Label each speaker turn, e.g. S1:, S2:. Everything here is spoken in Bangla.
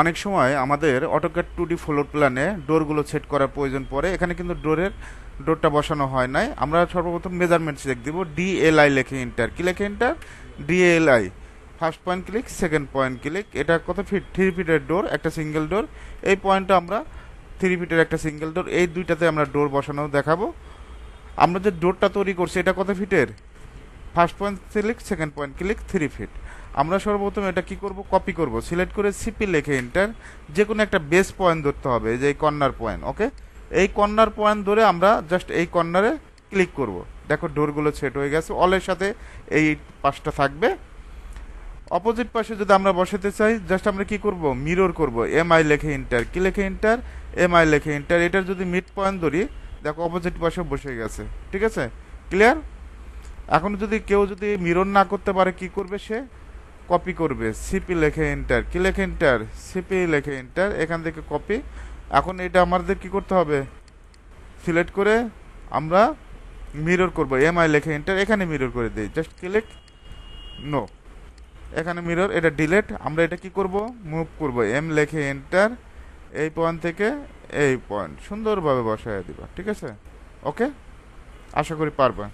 S1: অনেক সময় আমাদের অটোক্যাড টু ডি ফ্লোর প্ল্যানে ডোরগুলো সেট করার প্রয়োজন পড়ে। এখানে কিন্তু ডোরের, ডোরটা বসানো হয় নাই। আমরা সর্বপ্রথম মেজারমেন্ট চেক দিব। ডিএলআই লেখে ইন্টার কি লেখে enter D L I first point click second point click এটা কত ফিট থ্রি ফিটের ডোর, একটা সিঙ্গেল ডোর এই পয়েন্টটা আমরা থ্রি ফিটের একটা সিঙ্গেল ডোর এই দুইটাতে আমরা ডোর বসানো দেখাবো। আমরা যে ডোরটা তৈরি করছি, এটা কত ফিটের first point click second point click three feet আমরা সর্বপ্রথম এটা কি করব? কপি করব। সিলেক্ট করে সিপি লেখে এন্টার যে কোনো একটা বেস পয়েন্ট ধরতে হবে, যে এই কর্নার পয়েন্ট ওকে এই কর্নার পয়েন্ট ধরে আমরা জাস্ট এই কর্নারে ক্লিক করব। দেখো ডোরগুলো সেট হয়ে গেছে। অলের সাথে এই পাশটা থাকবে। অপোজিট পাশে যদি আমরা বসাতে চাই জাস্ট আমরা কি করব? মিরর করব। এম আই লেখে ইন্টার কি লেখে ইন্টার এম আই লেখে ইন্টার এটার যদি মিড পয়েন্ট ধরি, দেখো অপোজিট পাশে বসে গেছে। ঠিক আছে? ক্লিয়ার এখন যদি কেউ যদি মিরর না করতে পারে, কি করবে সে? কপি করবে। সিপি লেখে এন্টার কি লেখে এন্টার সিপি লেখে এন্টার এখান থেকে কপি এখন এটা আমাদের কি করতে হবে? সিলেক্ট করে আমরা মিরর করব। এম আই লেখে এন্টার এখানে মিরর করে দিই। জাস্ট ক্লিক নো এখানে মিরর এটা ডিলেট আমরা এটা কি করব? মুভ করব। এম লেখে এন্টার এই পয়েন্ট থেকে এই পয়েন্ট সুন্দরভাবে বসায় দিবা। ঠিক আছে? ওকে আশা করি পারবা।